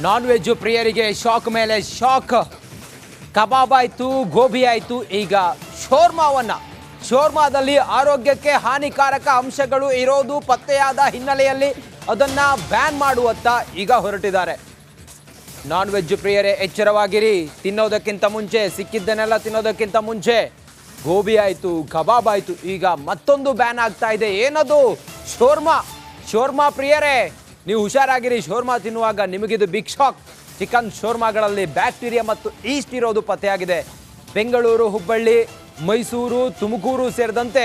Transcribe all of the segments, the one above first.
ನಾನ್ veg ಪ್ರಿಯರಿಗೆ shock ಮೇಲೆ shock kebab ಆಯ್ತು ಗೋಬಿ ಆಯ್ತು ಈಗ ಶೋರ್ಮಾವನ್ನ. ಶೋರ್ಮಾದಲ್ಲಿ ಆರೋಗ್ಯಕ್ಕೆ ಹಾನಿಕಾರಕ ಅಂಶಗಳು ಇರೋದು ಪತ್ತೆಯಾದ ಹಿನ್ನೆಲೆಯಲ್ಲಿ ಅದನ್ನ ಬ್ಯಾನ್ ಮಾಡುವತ್ತ ಈಗ ಹೊರಟಿದ್ದಾರೆ. ನಾನ್ ವೆಜ್ ಪ್ರಿಯರೇ, ಎಚ್ಚರವಾಗಿರಿ. ತಿನ್ನೋದಕ್ಕಿಂತ ಮುಂಚೆ, ಸಿಕ್ಕಿದ್ದನ್ನೆಲ್ಲ ತಿನ್ನೋದಕ್ಕಿಂತ ಮುಂಚೆ. ಗೋಬಿ ಆಯಿತು ಕಬಾಬ್ ಆಯಿತು ಈಗ ಮತ್ತೊಂದು ಬ್ಯಾನ್ ಆಗ್ತಾ ಇದೆ. ಏನದು? ಶೋರ್ಮಾ. ಶೋರ್ಮಾ ಪ್ರಿಯರೇ ನೀವು ಹುಷಾರಾಗಿರಿ, ಶೋರ್ಮಾ ತಿನ್ನುವಾಗ ನಿಮಗಿದು ಬಿಗ್ ಶಾಕ್. ಚಿಕನ್ ಶೋರ್ಮಾಗಳಲ್ಲಿ ಬ್ಯಾಕ್ಟೀರಿಯಾ ಮತ್ತು ಈಸ್ಟ್ ಇರೋದು ಪತ್ತೆಯಾಗಿದೆ. ಬೆಂಗಳೂರು, ಹುಬ್ಬಳ್ಳಿ, ಮೈಸೂರು, ತುಮಕೂರು ಸೇರಿದಂತೆ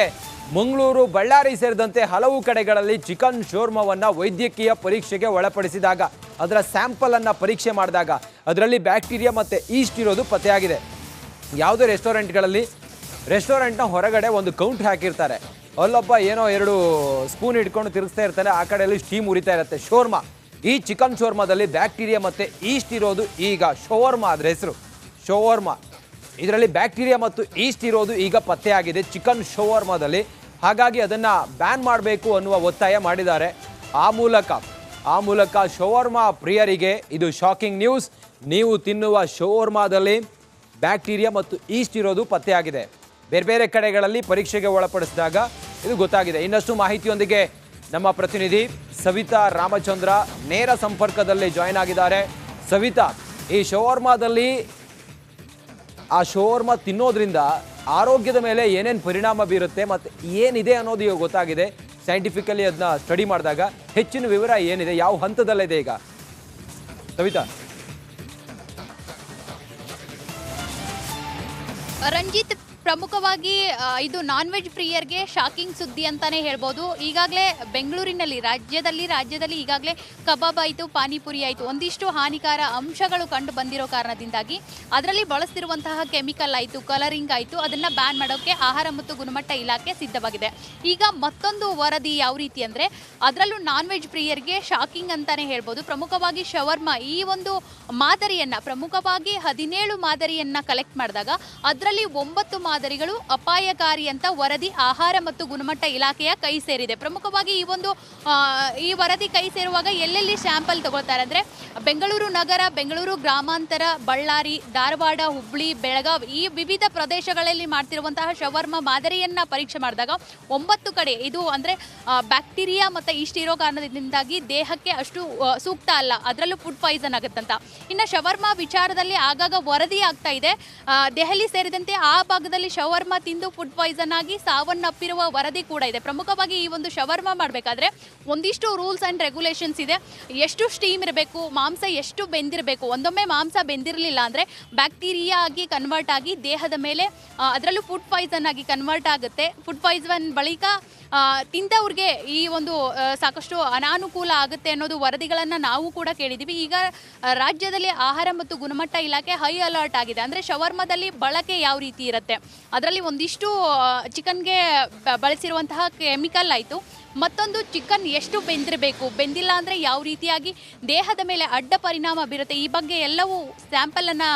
ಮಂಗಳೂರು, ಬಳ್ಳಾರಿ ಸೇರಿದಂತೆ ಹಲವು ಕಡೆಗಳಲ್ಲಿ ಚಿಕನ್ ಶೋರ್ಮವನ್ನು ವೈದ್ಯಕೀಯ ಪರೀಕ್ಷೆಗೆ ಒಳಪಡಿಸಿದಾಗ, ಅದರ ಸ್ಯಾಂಪಲನ್ನು ಪರೀಕ್ಷೆ ಮಾಡಿದಾಗ ಅದರಲ್ಲಿ ಬ್ಯಾಕ್ಟೀರಿಯಾ ಮತ್ತು ಈಸ್ಟ್ ಇರೋದು ಪತ್ತೆಯಾಗಿದೆ. ಯಾವುದೇ ರೆಸ್ಟೋರೆಂಟ್ಗಳಲ್ಲಿ ರೆಸ್ಟೋರೆಂಟ್ನ ಹೊರಗಡೆ ಒಂದು ಕೌಂಟ್ ಹಾಕಿರ್ತಾರೆ. ಅಲ್ಲೊಬ್ಬ ಏನೋ ಎರಡು ಸ್ಪೂನ್ ಇಟ್ಕೊಂಡು ತಿರುಗಿಸ್ತಾ ಇರ್ತಾನೆ. ಆ ಕಡೆಯಲ್ಲಿ ಸ್ಟೀಮ್ ಉರಿತಾ ಇರುತ್ತೆ. ಶೋರ್ಮಾ. ಈ ಚಿಕನ್ ಶೋರ್ಮಾದಲ್ಲಿ ಬ್ಯಾಕ್ಟೀರಿಯಾ ಮತ್ತು ಈಸ್ಟ್ ಇರೋದು ಈಗ ಶೋರ್ಮಾ ಅದರ ಹೆಸರು. ಶೋವರ್ಮಾ ಇದರಲ್ಲಿ ಬ್ಯಾಕ್ಟೀರಿಯಾ ಮತ್ತು ಈಸ್ಟ್ ಇರೋದು ಈಗ ಪತ್ತೆಯಾಗಿದೆ ಚಿಕನ್ ಶೋವರ್ಮಾದಲ್ಲಿ ಹಾಗಾಗಿ ಅದನ್ನು ಬ್ಯಾನ್ ಮಾಡಬೇಕು ಅನ್ನುವ ಒತ್ತಾಯ ಮಾಡಿದ್ದಾರೆ. ಆ ಮೂಲಕ ಆ ಮೂಲಕ ಶೋವರ್ಮಾ ಪ್ರಿಯರಿಗೆ ಇದು ಶಾಕಿಂಗ್ ನ್ಯೂಸ್ ನೀವು ತಿನ್ನುವ ಶೋವರ್ಮಾದಲ್ಲಿ ಬ್ಯಾಕ್ಟೀರಿಯಾ ಮತ್ತು ಈಸ್ಟ್ ಇರೋದು ಪತ್ತೆಯಾಗಿದೆ ಬೇರೆ ಬೇರೆ ಕಡೆಗಳಲ್ಲಿ ಪರೀಕ್ಷೆಗೆ ಒಳಪಡಿಸಿದಾಗ ಇದು ಗೊತ್ತಾಗಿದೆ. ಇನ್ನಷ್ಟು ಮಾಹಿತಿಯೊಂದಿಗೆ ನಮ್ಮ ಪ್ರತಿನಿಧಿ ಸವಿತಾ ರಾಮಚಂದ್ರ ನೇರ ಸಂಪರ್ಕದಲ್ಲಿ ಜಾಯ್ನ್ ಆಗಿದ್ದಾರೆ. ಸವಿತಾ, ಈ ಶೋರ್ಮಾದಲ್ಲಿ ಆ ಶೋರ್ಮ ತಿನ್ನೋದ್ರಿಂದ ಆರೋಗ್ಯದ ಮೇಲೆ ಏನೇನು ಪರಿಣಾಮ ಬೀರುತ್ತೆ ಮತ್ತು ಏನಿದೆ ಅನ್ನೋದು ಈಗ ಗೊತ್ತಾಗಿದೆ. ಸೈಂಟಿಫಿಕಲಿ ಅದನ್ನ ಸ್ಟಡಿ ಮಾಡಿದಾಗ ಹೆಚ್ಚಿನ ವಿವರ ಏನಿದೆ, ಯಾವ ಹಂತದಲ್ಲಿದೆ ಈಗ? ಸವಿತಾ. ರಂಜಿತ್ ಪ್ರಮುಖವಾಗಿ ಇದು ನಾನ್ ವೆಜ್ ಪ್ರಿಯರ್ಗೆ ಶಾಕಿಂಗ್ ಸುದ್ದಿ ಅಂತಾನೆ ಹೇಳ್ಬೋದು. ಈಗಾಗಲೇ ಬೆಂಗಳೂರಿನಲ್ಲಿ, ರಾಜ್ಯದಲ್ಲಿ ರಾಜ್ಯದಲ್ಲಿ ಈಗಾಗಲೇ ಕಬಾಬ್ ಆಯಿತು, ಪಾನಿಪುರಿ ಆಯಿತು, ಒಂದಿಷ್ಟು ಹಾನಿಕಾರ ಅಂಶಗಳು ಕಂಡು ಬಂದಿರೋ ಕಾರಣದಿಂದಾಗಿ ಅದರಲ್ಲಿ ಬಳಸ್ತಿರುವಂತಹ ಕೆಮಿಕಲ್ ಆಯಿತು, ಕಲರಿಂಗ್ ಆಯಿತು, ಅದನ್ನು ಬ್ಯಾನ್ ಮಾಡೋಕ್ಕೆ ಆಹಾರ ಮತ್ತು ಗುಣಮಟ್ಟ ಇಲಾಖೆ ಸಿದ್ಧವಾಗಿದೆ. ಈಗ ಮತ್ತೊಂದು ವರದಿ ಯಾವ ರೀತಿ ಅಂದರೆ, ಅದರಲ್ಲೂ ನಾನ್ ವೆಜ್ ಪ್ರಿಯರ್ಗೆ ಶಾಕಿಂಗ್ ಅಂತಾನೆ ಹೇಳ್ಬೋದು. ಪ್ರಮುಖವಾಗಿ ಶವರ್ಮ ಈ ಒಂದು ಮಾದರಿಯನ್ನು, ಪ್ರಮುಖವಾಗಿ ಹದಿನೇಳು ಮಾದರಿಯನ್ನು ಕಲೆಕ್ಟ್ ಮಾಡಿದಾಗ, ಅದರಲ್ಲಿ ಒಂಬತ್ತು ಮಾದರಿಗಳು ಅಪಾಯಕಾರಿ ಅಂತ ವರದಿ ಆಹಾರ ಮತ್ತು ಗುಣಮಟ್ಟ ಇಲಾಖೆಯ ಕೈ ಸೇರಿದೆ. ಪ್ರಮುಖವಾಗಿ ಈ ಒಂದು ಈ ವರದಿ ಕೈ ಸೇರುವಾಗ ಎಲ್ಲೆಲ್ಲಿ ಶ್ಯಾಂಪಲ್ ತಗೊಳ್ತಾರೆ ಅಂದ್ರೆ ಬೆಂಗಳೂರು ನಗರ, ಬೆಂಗಳೂರು ಗ್ರಾಮಾಂತರ, ಬಳ್ಳಾರಿ, ಧಾರವಾಡ, ಹುಬ್ಳಿ, ಬೆಳಗಾವಿ ಈ ವಿವಿಧ ಪ್ರದೇಶಗಳಲ್ಲಿ ಮಾಡ್ತಿರುವಂತಹ ಶವರ್ಮ ಮಾದರಿಯನ್ನ ಪರೀಕ್ಷೆ ಮಾಡಿದಾಗ ಒಂಬತ್ತು ಕಡೆ ಇದು ಅಂದ್ರೆ ಬ್ಯಾಕ್ಟೀರಿಯಾ ಮತ್ತೆ ಇರೋ ಕಾರಣದಿಂದಾಗಿ ದೇಹಕ್ಕೆ ಅಷ್ಟು ಸೂಕ್ತ ಅಲ್ಲ. ಅದರಲ್ಲೂ ಫುಡ್ ಪಾಯ್ಸನ್ ಆಗುತ್ತಂತ ಇನ್ನು ಶವರ್ಮ ವಿಚಾರದಲ್ಲಿ ಆಗಾಗ ವರದಿ ಆಗ್ತಾ ಇದೆ. ದೆಹಲಿ ಸೇರಿದಂತೆ ಆ ಭಾಗದಲ್ಲಿ ಶವರ್ಮ ತಿಂದು ಫುಡ್ ಪಾಯ್ಸನ್ ಆಗಿ ಸಾವನ್ನಪ್ಪಿರುವ ವರದಿ ಕೂಡ ಇದೆ. ಪ್ರಮುಖವಾಗಿ ಈ ಒಂದು ಶವರ್ಮ ಮಾಡಬೇಕಾದ್ರೆ ಒಂದಿಷ್ಟು ರೂಲ್ಸ್ ಆ್ಯಂಡ್ ರೆಗ್ಯುಲೇಷನ್ಸ್ ಇದೆ. ಎಷ್ಟು ಸ್ಟೀಮ್ ಇರಬೇಕು, ಮಾಂಸ ಎಷ್ಟು ಬೆಂದಿರಬೇಕು, ಒಂದೊಮ್ಮೆ ಮಾಂಸ ಬೆಂದಿರಲಿಲ್ಲ ಅಂದರೆ ಬ್ಯಾಕ್ಟೀರಿಯಾ ಆಗಿ ಕನ್ವರ್ಟ್ ಆಗಿ ದೇಹದ ಮೇಲೆ ಅದರಲ್ಲೂ ಫುಡ್ ಪಾಯ್ಸನ್ ಆಗಿ ಕನ್ವರ್ಟ್ ಆಗುತ್ತೆ. ಫುಡ್ ಪಾಯ್ಸನ್ ಬಳಿಕ ತಿಂದವ್ರಿಗೆ ಈ ಒಂದು ಸಾಕಷ್ಟು ಅನಾನುಕೂಲ ಆಗುತ್ತೆ ಅನ್ನೋದು ವರದಿಗಳನ್ನು ನಾವು ಕೂಡ ಕೇಳಿದ್ದೀವಿ ಈಗ ರಾಜ್ಯದಲ್ಲಿ ಆಹಾರ ಮತ್ತು ಗುಣಮಟ್ಟ ಇಲಾಖೆ ಹೈ ಅಲರ್ಟ್ ಆಗಿದೆ. ಅಂದರೆ ಶವರ್ಮದಲ್ಲಿ ಬಳಕೆ ಯಾವ ರೀತಿ ಇರುತ್ತೆ? ಅದರಲ್ಲಿ ಒಂದಿಷ್ಟು ಚಿಕನ್ಗೆ ಬಳಸಿರುವಂತಹ ಕೆಮಿಕಲ್ ಆಯಿತು. ಮತ್ತೊಂದು ಚಿಕನ್ ಎಷ್ಟು ಬೆಂದಿರಬೇಕು? ಬೆಂದಿಲ್ಲ ಅಂದರೆ ಯಾವ ರೀತಿಯಾಗಿ? ದೇಹದ ಮೇಲೆ ಅಡ್ಡ ಪರಿಣಾಮ ಬೀರುತ್ತೆ. ಈ ಬಗ್ಗೆ ಎಲ್ಲವೂ ಸ್ಯಾಂಪಲನ್ನು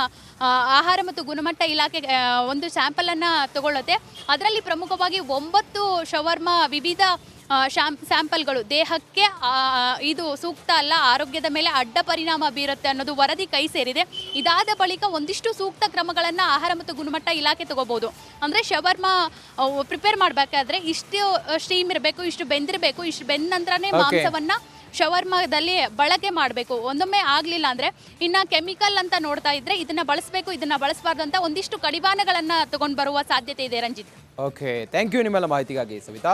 ಆಹಾರ ಮತ್ತು ಗುಣಮಟ್ಟ ಇಲಾಖೆ ಒಂದು ಸ್ಯಾಂಪಲನ್ನು ತಗೊಳ್ಳುತ್ತೆ. ಅದರಲ್ಲಿ ಪ್ರಮುಖವಾಗಿ ಒಂಬತ್ತು ಶವರ್ಮ ವಿವಿಧ ಶಾಮ್ ಸ್ಯಾಂಪಲ್ಗಳು. ದೇಹಕ್ಕೆ ಇದು ಸೂಕ್ತ ಅಲ್ಲ ಆರೋಗ್ಯದ ಮೇಲೆ ಅಡ್ಡ ಪರಿಣಾಮ ಬೀರುತ್ತೆ ಅನ್ನೋದು ವರದಿ ಕೈ ಸೇರಿದೆ. ಇದಾದ ಬಳಿಕ ಒಂದಿಷ್ಟು ಸೂಕ್ತ ಕ್ರಮಗಳನ್ನು ಆಹಾರ ಮತ್ತು ಗುಣಮಟ್ಟ ಇಲಾಖೆ ತಗೋಬಹುದು ಅಂದರೆ ಶವರ್ಮ ಪ್ರಿಪೇರ್ ಮಾಡಬೇಕಾದ್ರೆ ಇಷ್ಟು ಸ್ಟೀಮ್ ಇರಬೇಕು ಇಷ್ಟು ಬೆಂದಿರಬೇಕು ಇಷ್ಟು ಬೆಂದ ನಂತರನೇ ಮಾಂಸವನ್ನು ಮಾಂಸವನ್ನ ಶವರ್ಮದಲ್ಲಿ ಬಳಕೆ ಮಾಡಬೇಕು. ಒಂದೊಮ್ಮೆ ಆಗಲಿಲ್ಲ ಅಂದರೆ ಇನ್ನು ಕೆಮಿಕಲ್ ಅಂತ ನೋಡ್ತಾ ಇದ್ರೆ ಇದನ್ನ ಬಳಸಬೇಕು ಇದನ್ನ ಬಳಸಬಾರ್ದು ಅಂತ ಒಂದಿಷ್ಟು ಕಡಿವಾಣಗಳನ್ನು ತಗೊಂಡು ಬರುವ ಸಾಧ್ಯತೆ ಇದೆ ರಂಜಿತ್. ಓಕೆ ಥ್ಯಾಂಕ್ ಯು ನಿಮ್ಮೆಲ್ಲ ಮಾಹಿತಿಗಾಗಿ ಸವಿತಾ.